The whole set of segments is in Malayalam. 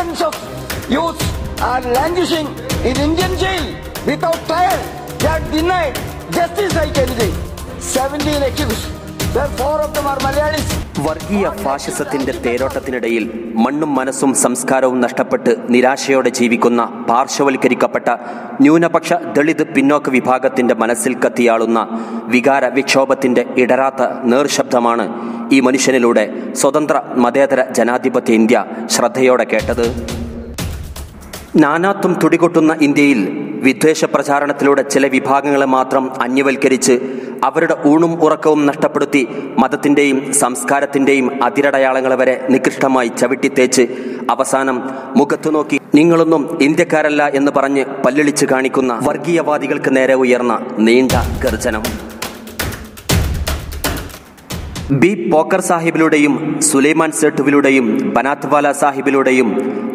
thousands of youths are languishing in Indian jail without trial. They are denied justice like anything. 17 accused. വർഗീയ ഫാഷിസത്തിന്റെ തേരോട്ടത്തിനിടയിൽ മണ്ണും മനസ്സും സംസ്കാരവും നഷ്ടപ്പെട്ട് നിരാശയോടെ ജീവിക്കുന്ന പാർശ്വവൽക്കരിക്കപ്പെട്ട ന്യൂനപക്ഷ ദളിത് പിന്നോക്ക വിഭാഗത്തിന്റെ മനസ്സിൽ കത്തിയാളുന്ന വികാര വിക്ഷോഭത്തിന്റെ ഇടരാത്ത നേർശബ്ദമാണ് ഈ മനുഷ്യനിലൂടെ സ്വതന്ത്ര മതേതര ജനാധിപത്യ ഇന്ത്യ ശ്രദ്ധയോടെ കേട്ടത്. നാനാത്വം തുടികൊട്ടുന്ന ഇന്ത്യയിൽ വിദ്വേഷ പ്രചാരണത്തിലൂടെ ചില വിഭാഗങ്ങളെ മാത്രം അന്യവൽക്കരിച്ച് അവരുടെ ഊണും ഉറക്കവും നഷ്ടപ്പെടുത്തി മതത്തിന്റെയും സംസ്കാരത്തിന്റെയും അതിരടയാളങ്ങളെ വരെ നികൃഷ്ടമായി ചവിട്ടിത്തേച്ച് അവസാനം മുഖത്തു നോക്കി നിങ്ങളൊന്നും ഇന്ത്യക്കാരല്ല എന്ന് പറഞ്ഞ് പല്ലിളിച്ച് കാണിക്കുന്ന വർഗീയവാദികൾക്ക് നേരെ ഉയർന്ന നീണ്ട ഗർജനം. ബി പോക്കർ സാഹിബിലൂടെയും സുലൈമാൻ സെട്ടുവിലൂടെയും ബനാത്വാല സാഹിബിലൂടെയും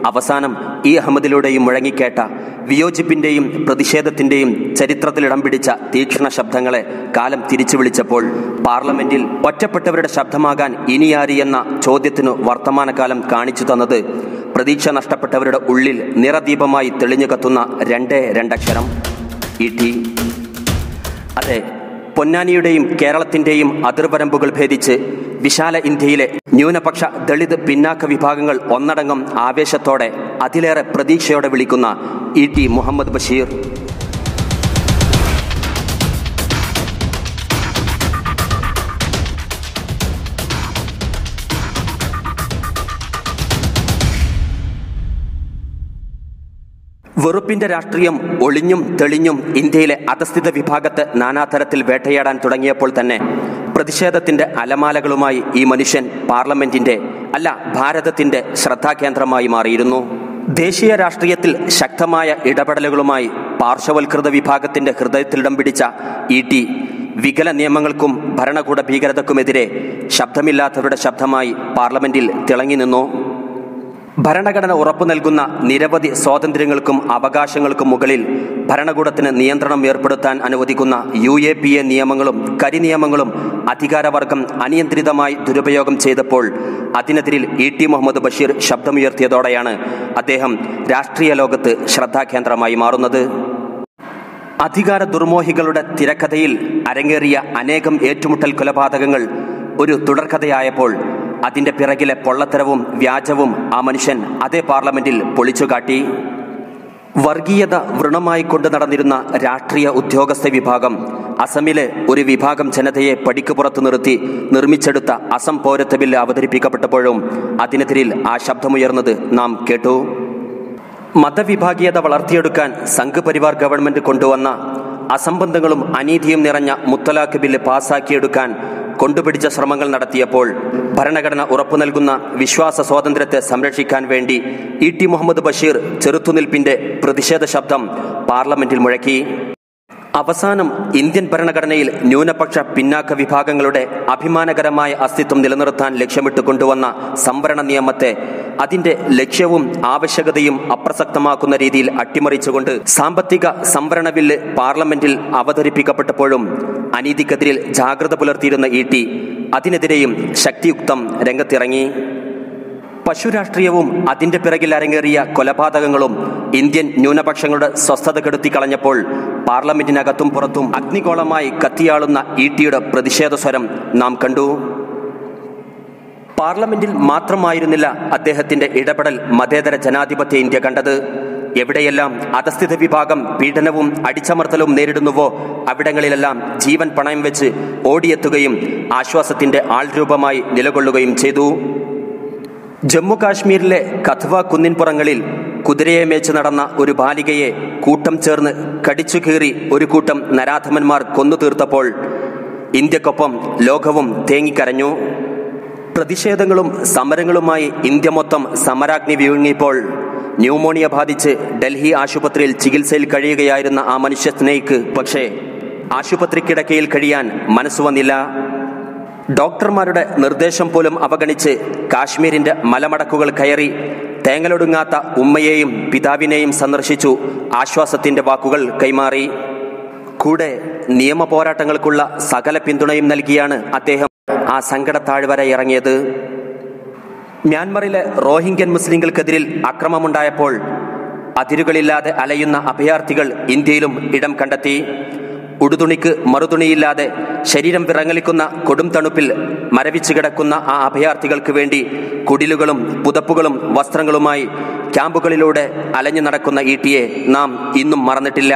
അവസാനം ഇ അഹമ്മദിലൂടെയും മുഴങ്ങിക്കേട്ട വിയോജിപ്പിന്റെയും പ്രതിഷേധത്തിന്റെയും ചരിത്രത്തിൽ ഇടം പിടിച്ച തീക്ഷണ ശബ്ദങ്ങളെ കാലം തിരിച്ചു വിളിച്ചപ്പോൾ പാർലമെന്റിൽ ഒറ്റപ്പെട്ടവരുടെ ശബ്ദമാകാൻ ഇനിയാരി എന്ന ചോദ്യത്തിനു വർത്തമാനകാലം കാണിച്ചു തന്നത് പ്രതീക്ഷ നഷ്ടപ്പെട്ടവരുടെ ഉള്ളിൽ നിറദീപമായി തെളിഞ്ഞു കത്തുന്ന രണ്ടേ രണ്ടക്ഷരം. E T. അതെ. പൊന്നാനിയുടെയും കേരളത്തിന്റെയും അതിർവരമ്പുകൾ ഭേദിച്ച് വിശാല ഇന്ത്യയിലെ ന്യൂനപക്ഷ ദളിത് പിന്നാക്ക വിഭാഗങ്ങൾ ഒന്നടങ്കം ആവേശത്തോടെ അതിലേറെ പ്രതീക്ഷയോടെ വിളിക്കുന്ന ഇ ടി മുഹമ്മദ് ബഷീർ. വെറുപ്പിന്റെ രാഷ്ട്രീയം ഒളിഞ്ഞും തെളിഞ്ഞും ഇന്ത്യയിലെ അധസ്ഥിത വിഭാഗത്തെ നാനാതരത്തിൽ വേട്ടയാടാൻ തുടങ്ങിയപ്പോൾ തന്നെ പ്രതിഷേധത്തിന്റെ അലമാലകളുമായി ഈ മനുഷ്യൻ പാർലമെന്റിന്റെ അല്ല ഭാരതത്തിന്റെ ശ്രദ്ധാകേന്ദ്രമായി മാറിയിരുന്നു. ദേശീയ രാഷ്ട്രീയത്തിൽ ശക്തമായ ഇടപെടലുകളുമായി പാർശ്വവൽകൃത വിഭാഗത്തിന്റെ ഹൃദയത്തിലിടം പിടിച്ച ഇ ടി വികല നിയമങ്ങൾക്കും ഭരണകൂട ഭീകരതക്കുമെതിരെ ശബ്ദമില്ലാത്തവരുടെ ശബ്ദമായി പാർലമെന്റിൽ തിളങ്ങി നിന്നു. ഭരണഘടന ഉറപ്പു നൽകുന്ന നിരവധി സ്വാതന്ത്ര്യങ്ങൾക്കും അവകാശങ്ങൾക്കും മുകളിൽ ഭരണകൂടത്തിന് നിയന്ത്രണം ഏർപ്പെടുത്താൻ അനുവദിക്കുന്ന യു എ പി എ നിയമങ്ങളും കരിനിയമങ്ങളും അധികാരവർഗം അനിയന്ത്രിതമായി ദുരുപയോഗം ചെയ്തപ്പോൾ അതിനെതിരിൽ ഇ ടി മുഹമ്മദ് ബഷീർ ശബ്ദമുയർത്തിയതോടെയാണ് അദ്ദേഹം രാഷ്ട്രീയ ലോകത്ത് ശ്രദ്ധാകേന്ദ്രമായി മാറുന്നത്. അധികാര ദുർമോഹികളുടെ തിരക്കഥയിൽ അരങ്ങേറിയ അനേകം ഏറ്റുമുട്ടൽ കൊലപാതകങ്ങൾ ഒരു തുടർക്കഥയായപ്പോൾ അതിന്റെ പിറകിലെ പൊള്ളത്തരവും വ്യാജവും ആ മനുഷ്യൻ അതേ പാർലമെന്റിൽ പൊളിച്ചുകാട്ടി വർഗീയത വൃണമായി കൊണ്ടു നടന്നിരുന്ന രാഷ്ട്രീയ ഉദ്യോഗസ്ഥ വിഭാഗം അസമിലെ ഒരു വിഭാഗം ജനതയെ പടിക്ക് പുറത്തു നിർത്തി നിർമ്മിച്ചെടുത്ത അസം പൗരത്വ ബില്ല് അവതരിപ്പിക്കപ്പെട്ടപ്പോഴും അതിനെതിരിൽ ആ ശബ്ദമുയർന്നത് നാം കേട്ടു. മതവിഭാഗീയത വളർത്തിയെടുക്കാൻ സംഘപരിവാർ ഗവൺമെന്റ് കൊണ്ടുവന്ന അസംബന്ധങ്ങളും അനീതിയും നിറഞ്ഞ മുത്തലാഖ് ബില്ല് പാസാക്കിയെടുക്കാൻ കൊണ്ടുപിടിച്ച ശ്രമങ്ങൾ നടത്തിയപ്പോൾ ഭരണഘടന ഉറപ്പു നൽകുന്ന വിശ്വാസ സ്വാതന്ത്ര്യത്തെ സംരക്ഷിക്കാൻ വേണ്ടി ഇ ടി മുഹമ്മദ് ബഷീർ ചെറുത്തുനിൽപ്പിന്റെ പ്രതിഷേധ ശബ്ദം പാർലമെന്റിൽ മുഴക്കി. അവസാനം ഇന്ത്യൻ ഭരണഘടനയിൽ ന്യൂനപക്ഷ പിന്നാക്ക വിഭാഗങ്ങളുടെ അഭിമാനകരമായ അസ്തിത്വം നിലനിർത്താൻ ലക്ഷ്യമിട്ട് കൊണ്ടുവന്ന സംവരണ നിയമത്തെ അതിന്റെ ലക്ഷ്യവും ആവശ്യകതയും അപ്രസക്തമാക്കുന്ന രീതിയിൽ അട്ടിമറിച്ചുകൊണ്ട് സാമ്പത്തിക സംവരണ ബില്ല് പാർലമെന്റിൽ അവതരിപ്പിക്കപ്പെട്ടപ്പോഴും അനീതിക്കെതിരിൽ ജാഗ്രത പുലർത്തിയിരുന്ന ഇ ടി അതിനെതിരെയും ശക്തിയുക്തം രംഗത്തിറങ്ങി. പശുരാഷ്ട്രീയവും അതിന്റെ പിറകിൽ അരങ്ങേറിയ കൊലപാതകങ്ങളും ഇന്ത്യൻ ന്യൂനപക്ഷങ്ങളുടെ സ്വസ്ഥത കെടുത്തി കളഞ്ഞപ്പോൾ പാർലമെന്റിനകത്തും പുറത്തും അഗ്നിഗോളമായി കത്തിയാളുന്ന ഇ ടിയുടെ പ്രതിഷേധ സ്വരം നാം കണ്ടു. പാർലമെന്റിൽ മാത്രമായിരുന്നില്ല അദ്ദേഹത്തിന്റെ ഇടപെടൽ മതേതര ജനാധിപത്യ ഇന്ത്യ കണ്ടത്. എവിടെയെല്ലാം അധസ്ഥിത വിഭാഗം പീഡനവും അടിച്ചമർത്തലും നേരിടുന്നുവോ അവിടങ്ങളിലെല്ലാം ജീവൻ പണയം വെച്ച് ഓടിയെത്തുകയും ആശ്വാസത്തിന്റെ ആൾരൂപമായി നിലകൊള്ളുകയും ചെയ്തു. ജമ്മു കഥവ കുന്നിൻപുറങ്ങളിൽ കുതിരയെ മേച്ച് നടന്ന ഒരു ബാലികയെ കൂട്ടം ചേർന്ന് കടിച്ചു കീറി ഒരു കൂട്ടം നരാധമന്മാർ കൊന്നു തീർത്തപ്പോൾ ഇന്ത്യക്കൊപ്പം ലോകവും തേങ്ങിക്കരഞ്ഞു. പ്രതിഷേധങ്ങളും സമരങ്ങളുമായി ഇന്ത്യ മൊത്തം സമരാഗ്നി വിഴുങ്ങിയപ്പോൾ ന്യൂമോണിയ ബാധിച്ച് ഡൽഹി ആശുപത്രിയിൽ ചികിത്സയിൽ കഴിയുകയായിരുന്ന ആ മനുഷ്യ സ്നേഹിക്ക് പക്ഷേ ആശുപത്രി കിടക്കയിൽ കഴിയാൻ മനസ്സു വന്നില്ല. ഡോക്ടർമാരുടെ നിർദ്ദേശം പോലും അവഗണിച്ച് കാശ്മീരിന്റെ മലമടക്കുകൾ കയറി തേങ്ങലൊടുങ്ങാത്ത ഉമ്മയെയും പിതാവിനെയും സന്ദർശിച്ചു ആശ്വാസത്തിന്റെ വാക്കുകൾ കൈമാറി. കൂടെ നിയമ പോരാട്ടങ്ങൾക്കുള്ള സകല പിന്തുണയും നൽകിയാണ് അദ്ദേഹം ആ സങ്കട താഴ്വര ഇറങ്ങിയത് മ്യാൻമറിലെ റോഹിംഗ്യൻ മുസ്ലിങ്ങൾക്കെതിരിൽ അക്രമമുണ്ടായപ്പോൾ അതിരുകളില്ലാതെ അലയുന്ന അഭയാർത്ഥികൾ ഇന്ത്യയിലും ഇടം കണ്ടെത്തി. ഉടുതുണിക്ക് മറുതുണിയില്ലാതെ ശരീരം വിറങ്ങലിക്കുന്ന കൊടും തണുപ്പിൽ മരവിച്ചു കിടക്കുന്ന ആ അഭയാർത്ഥികൾക്ക് വേണ്ടി കുടിലുകളും പുതപ്പുകളും വസ്ത്രങ്ങളുമായി ക്യാമ്പുകളിലൂടെ അലഞ്ഞു നടക്കുന്ന ഈട്ടിയെ നാം ഇന്നും മറന്നിട്ടില്ല.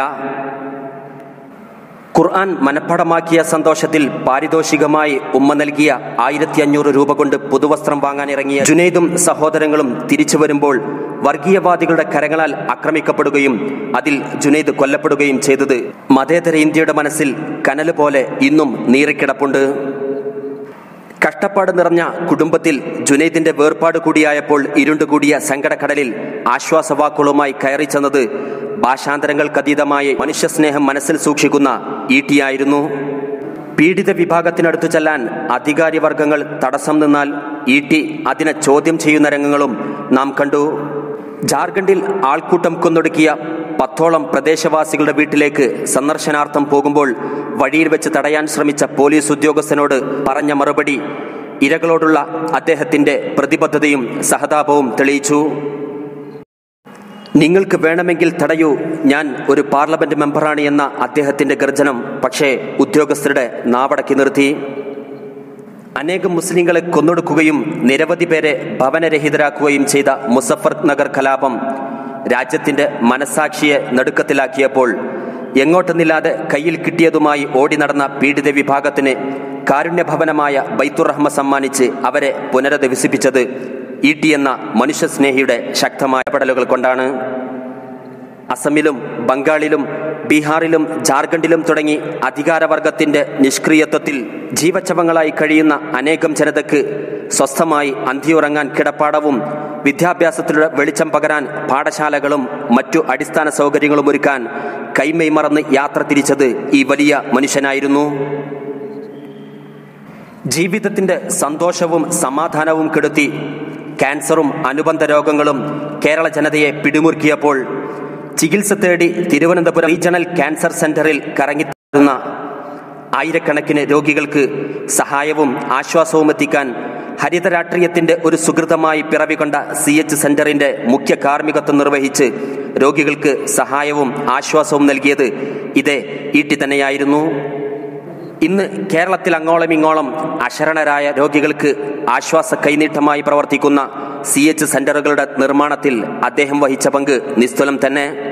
ഖുർആൻ മനഃപ്പാടമാക്കിയ സന്തോഷത്തിൽ പാരിതോഷികമായി ഉമ്മ നൽകിയ ആയിരത്തി അഞ്ഞൂറ് രൂപ കൊണ്ട് പുതുവസ്ത്രം വാങ്ങാനിറങ്ങിയ ജുനൈദും സഹോദരങ്ങളും തിരിച്ചു വരുമ്പോൾ വർഗീയവാദികളുടെ കരങ്ങളാൽ ആക്രമിക്കപ്പെടുകയും അതിൽ ജുനൈദ് കൊല്ലപ്പെടുകയും ചെയ്തത് മതേതര ഇന്ത്യയുടെ മനസ്സിൽ കനൽ പോലെ ഇന്നും നീറിക്കിടപ്പുണ്ട്. കഷ്ടപ്പാട് നിറഞ്ഞ കുടുംബത്തിൽ ജുനൈദിന്റെ വേർപാട് കൂടിയായപ്പോൾ ഇരുണ്ടുകൂടിയ സങ്കടക്കടലിൽ ആശ്വാസവാക്കുകളുമായി കയറി ചെന്നത് ഭാഷാന്തരങ്ങൾക്കതീതമായ മനുഷ്യസ്നേഹം മനസ്സിൽ സൂക്ഷിക്കുന്ന ഇ ടി ആയിരുന്നു പീഡിത വിഭാഗത്തിനടുത്തു ചെല്ലാൻ അധികാരിവർഗങ്ങൾ തടസ്സം നിന്നാൽ ഇ ടി അതിനെ ചോദ്യം ചെയ്യുന്ന രംഗങ്ങളും നാം കണ്ടു. ജാർഖണ്ഡിൽ ആൾക്കൂട്ടം കൊന്നൊടുക്കിയ പത്തോളം പ്രദേശവാസികളുടെ വീട്ടിലേക്ക് സന്ദർശനാർത്ഥം പോകുമ്പോൾ വഴിയിൽ വെച്ച് തടയാൻ ശ്രമിച്ച പോലീസ് ഉദ്യോഗസ്ഥനോട് പറഞ്ഞ മറുപടി ഇരകളോടുള്ള അദ്ദേഹത്തിന്റെ പ്രതിബദ്ധതയും സഹതാപവും തെളിയിച്ചു. നിങ്ങൾക്ക് വേണമെങ്കിൽ തടയൂ ഞാൻ ഒരു പാർലമെന്റ് മെമ്പറാണ് എന്ന അദ്ദേഹത്തിന്റെ ഗർജനം പക്ഷേ ഉദ്യോഗസ്ഥരുടെ നാവടക്കി നിർത്തി. അനേകം മുസ്ലിങ്ങളെ കൊന്നൊടുക്കുകയും നിരവധി പേരെ ഭവനരഹിതരാക്കുകയും ചെയ്ത മുസഫർ നഗർ കലാപം രാജ്യത്തിന്റെ മനസാക്ഷിയെ നടുക്കത്തിലാക്കിയപ്പോൾ എങ്ങോട്ടെന്നില്ലാതെ കയ്യിൽ കിട്ടിയതുമായി ഓടി നടന്ന പീഡിത വിഭാഗത്തിന് കാരുണ്യഭവനമായ ബൈത്തുറഹ്മ സമ്മാനിച്ച് അവരെ പുനരധിവസിപ്പിച്ചത് ഇ ടി എന്ന മനുഷ്യസ്നേഹിയുടെ ശക്തമായ പടലുകൾ കൊണ്ടാണ്. അസമിലും ബംഗാളിലും ബീഹാറിലും ജാർഖണ്ഡിലും തുടങ്ങി അധികാരവർഗത്തിന്റെ നിഷ്ക്രിയത്വത്തിൽ ജീവച്ചവങ്ങളായി കഴിയുന്ന അനേകം ജനതയ്ക്ക് സ്വസ്ഥമായി അന്തിയുറങ്ങാൻ കിടപ്പാടവും വിദ്യാഭ്യാസത്തിലൂടെ വെളിച്ചം പകരാൻ പാഠശാലകളും മറ്റു അടിസ്ഥാന സൗകര്യങ്ങളും ഒരുക്കാൻ കൈമൈ മറന്ന് യാത്ര തിരിച്ചത് ഈ വലിയ മനുഷ്യനായിരുന്നു. ജീവിതത്തിന്റെ സന്തോഷവും സമാധാനവും കെടുത്തി ക്യാൻസറും അനുബന്ധ രോഗങ്ങളും കേരള ജനതയെ പിടിമുറുക്കിയപ്പോൾ ചികിത്സ തേടി തിരുവനന്തപുരം റീജിയണൽ ക്യാൻസർ സെന്ററിൽ കറങ്ങിത്തുന്ന ആയിരക്കണക്കിന് രോഗികൾക്ക് സഹായവും ആശ്വാസവും എത്തിക്കാൻ ഹരിത രാഷ്ട്രീയത്തിന്റെ ഒരു സുഹൃതമായി പിറവികൊണ്ട സി എച്ച് സെന്ററിന്റെ മുഖ്യ കാർമ്മികത്വം നിർവഹിച്ച് രോഗികൾക്ക് സഹായവും ആശ്വാസവും നൽകിയത് ഇതേ ഈട്ടി തന്നെയായിരുന്നു. ഇന്ന് കേരളത്തിൽ അങ്ങോളം ഇങ്ങോളം അശരണരായ രോഗികൾക്ക് ആശ്വാസ കൈനീട്ടമായി പ്രവർത്തിക്കുന്ന സി എച്ച് സെന്ററുകളുടെ നിർമ്മാണത്തിൽ അദ്ദേഹം വഹിച്ച പങ്ക് നിസ്തുലം തന്നെ.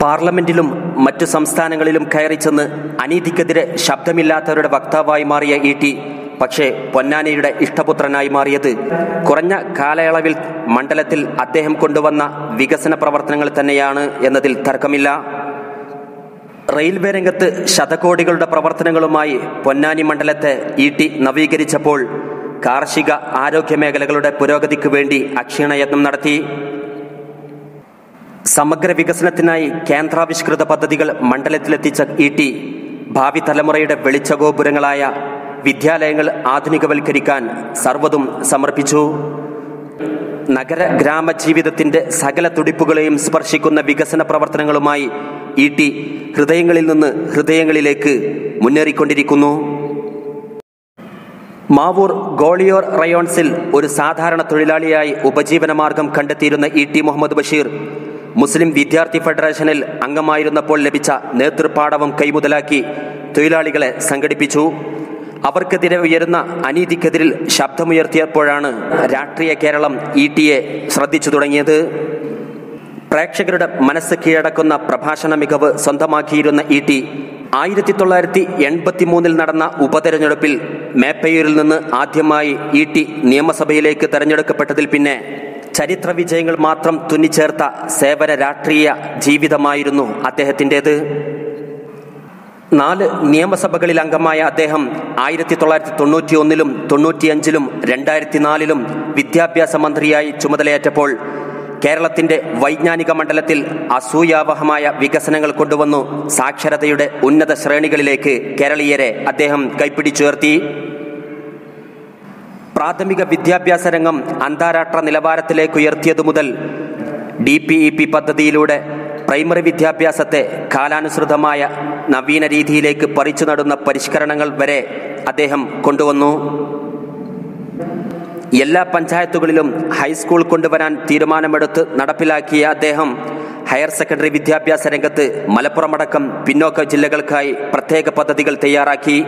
പാർലമെന്റിലും മറ്റു സംസ്ഥാനങ്ങളിലും കയറി ചെന്ന് അനീതിക്കെതിരെ ശബ്ദമില്ലാത്തവരുടെ വക്താവായി മാറിയ ഇ ടി പക്ഷേ പൊന്നാനിയുടെ ഇഷ്ടപുത്രനായി മാറിയത്. കുറഞ്ഞ കാലയളവിൽ മണ്ഡലത്തിൽ അദ്ദേഹം കൊണ്ടുവന്ന വികസന പ്രവർത്തനങ്ങൾ തന്നെയാണ് എന്നതിൽ തർക്കമില്ല. റെയിൽവേ രംഗത്ത് ശതകോടികളുടെ പ്രവർത്തനങ്ങളുമായി പൊന്നാനി മണ്ഡലത്തെ ഇ ടി നവീകരിച്ചപ്പോൾ കാർഷിക ആരോഗ്യ മേഖലകളുടെ പുരോഗതിക്ക് വേണ്ടി അക്ഷീണയത്നം നടത്തി. സമഗ്ര വികസനത്തിനായി കേന്ദ്രാവിഷ്കൃത പദ്ധതികൾ മണ്ഡലത്തിലെത്തിച്ച ഇ ടി ഭാവി തലമുറയുടെ വെളിച്ചഗോപുരങ്ങളായ വിദ്യാലയങ്ങൾ ആധുനികവൽക്കരിക്കാൻ സർവതും സമർപ്പിച്ചു. നഗര ഗ്രാമ ജീവിതത്തിന്റെ സകല തുടിപ്പുകളെയും സ്പർശിക്കുന്ന വികസന പ്രവർത്തനങ്ങളുമായി ഇ ടി ഹൃദയങ്ങളിൽ നിന്ന് ഹൃദയങ്ങളിലേക്ക് മുന്നേറിക്കൊണ്ടിരിക്കുന്നു. മാവൂർ ഗോളിയോർ റയോൺസിൽ ഒരു സാധാരണ തൊഴിലാളിയായി ഉപജീവനമാർഗം കണ്ടെത്തിയിരുന്ന E T Muhammad Basheer Muslim വിദ്യാർത്ഥി ഫെഡറേഷനിൽ അംഗമായിരുന്നപ്പോൾ ലഭിച്ച നേതൃപാടവം കൈമുതലാക്കി തൊഴിലാളികളെ സംഘടിപ്പിച്ചു. അവർക്കെതിരെ ഉയരുന്ന അനീതിക്കെതിരിൽ ശബ്ദമുയർത്തിയപ്പോഴാണ് രാഷ്ട്രീയ കേരളം ഇ ടി എ ശ്രദ്ധിച്ചു തുടങ്ങിയത്. പ്രേക്ഷകരുടെ മനസ്സ് കീഴടക്കുന്ന പ്രഭാഷണ മികവ് സ്വന്തമാക്കിയിരുന്ന ഇ ടി ആയിരത്തി തൊള്ളായിരത്തി എൺപത്തി മൂന്നിൽ നടന്ന ഉപതെരഞ്ഞെടുപ്പിൽ മേപ്പയൂരിൽ നിന്ന് ആദ്യമായി ഇ ടി നിയമസഭയിലേക്ക് തെരഞ്ഞെടുക്കപ്പെട്ടതിൽ പിന്നെ ചരിത്ര വിജയങ്ങൾ മാത്രം തുന്നിച്ചേർത്ത സേവന രാഷ്ട്രീയ ജീവിതമായിരുന്നു അദ്ദേഹത്തിന്റെത്. നാല് നിയമസഭകളിൽ അംഗമായ അദ്ദേഹം ആയിരത്തി തൊള്ളായിരത്തി തൊണ്ണൂറ്റി ഒന്നിലും തൊണ്ണൂറ്റിയഞ്ചിലും രണ്ടായിരത്തി നാലിലും വിദ്യാഭ്യാസ മന്ത്രിയായി ചുമതലയേറ്റപ്പോൾ കേരളത്തിന്റെ വൈജ്ഞാനിക മണ്ഡലത്തിൽ അസൂയാവഹമായ വികസനങ്ങൾ കൊണ്ടുവന്നു സാക്ഷരതയുടെ ഉന്നത ശ്രേണികളിലേക്ക് കേരളീയരെ അദ്ദേഹം കൈപ്പിടിച്ചുയർത്തി പ്രാഥമിക വിദ്യാഭ്യാസ രംഗം അന്താരാഷ്ട്ര നിലവാരത്തിലേക്ക് ഉയർത്തിയതു മുതൽ ഡി പി ഇ പി പദ്ധതിയിലൂടെ പ്രൈമറി വിദ്യാഭ്യാസത്തെ കാലാനുസൃതമായ നവീന രീതിയിലേക്ക് പറിച്ചു നടുന്ന പരിഷ്കരണങ്ങൾ വരെ അദ്ദേഹം കൊണ്ടുവന്നു. എല്ലാ പഞ്ചായത്തുകളിലും ഹൈസ്കൂൾ കൊണ്ടുവരാൻ തീരുമാനമെടുത്ത് നടപ്പിലാക്കിയ അദ്ദേഹം ഹയർ സെക്കൻഡറി വിദ്യാഭ്യാസ രംഗത്ത് മലപ്പുറമടക്കം പിന്നോക്ക ജില്ലകൾക്കായി പ്രത്യേക പദ്ധതികൾ തയ്യാറാക്കി.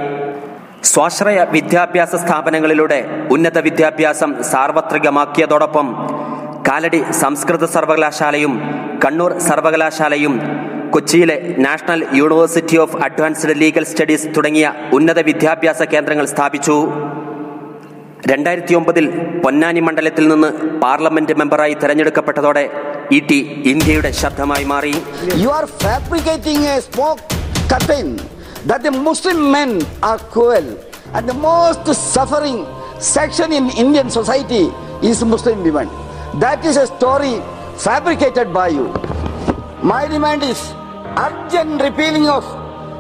സ്വാശ്രയ വിദ്യാഭ്യാസ സ്ഥാപനങ്ങളിലൂടെ ഉന്നത വിദ്യാഭ്യാസം സാർവത്രികമാക്കിയതോടൊപ്പം കാലടി സംസ്കൃത സർവകലാശാലയും കണ്ണൂർ സർവകലാശാലയും കൊച്ചിയിലെ national university of advanced legal studies തുടങ്ങിയ ഉന്നത വിദ്യാഭ്യാസ കേന്ദ്രങ്ങൾ സ്ഥാപിച്ചു. രണ്ടായിരത്തി ഒമ്പതിൽ പൊന്നാനി മണ്ഡലത്തിൽ നിന്ന് പാർലമെന്റ് മെമ്പറായി തെരഞ്ഞെടുക്കപ്പെട്ടതോടെ ഇ ടി ഇന്ത്യയുടെ ശബ്ദമായി മാറി. You are fabricating a smoke curtain. That the Muslim men are cruel and the most suffering section in Indian society is Muslim women. That is a story fabricated by you. My demand is urgent repealing of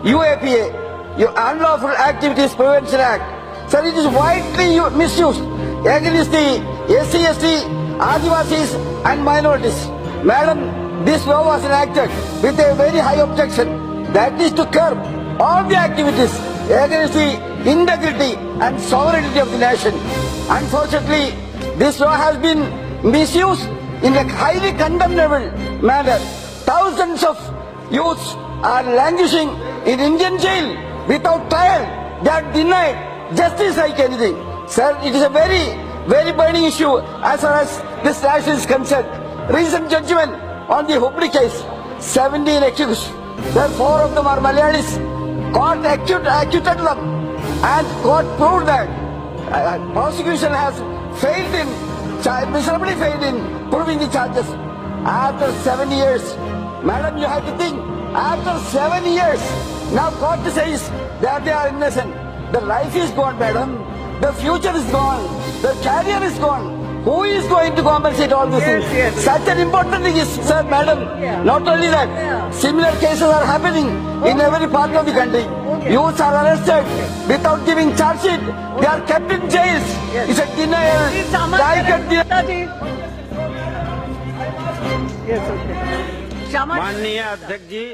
UAPA, your Unlawful Activities Prevention Act. Sir, it is widely misused against the SC, Adivasis and minorities. Madam, this law was enacted with a very high objection. That is to curb all the activities against the integrity and sovereignty of the nation. Unfortunately, this law has been misused in a highly condemnable manner. Thousands of youths are languishing in Indian jail without trial. They are denied justice like anything. Sir, it is a very, very burning issue as far as this nation is concerned. Recent judgment on the Hubli case, 17 accused. There four of them are Malayalis. Court acquitted, them and court proved that uh, prosecution has failed in, miserably failed in proving the charges. After seven years, madam, you have to think, after seven years, now court says that they are innocent. The life is gone, madam. The future is gone. The career is gone. Who is going to compensate all these Yes, things? yes. Such an important thing is, sir, madam. Yeah. Not only that, Yeah. similar cases are happening in every part of the country. Okay. Youths are arrested without giving charge sheet. They are kept in jails. Yes. It's a denial. Please, Shaman, Direct denial. Neताजी. Yes, okay. Shaman, माननीय अध्यक्ष जी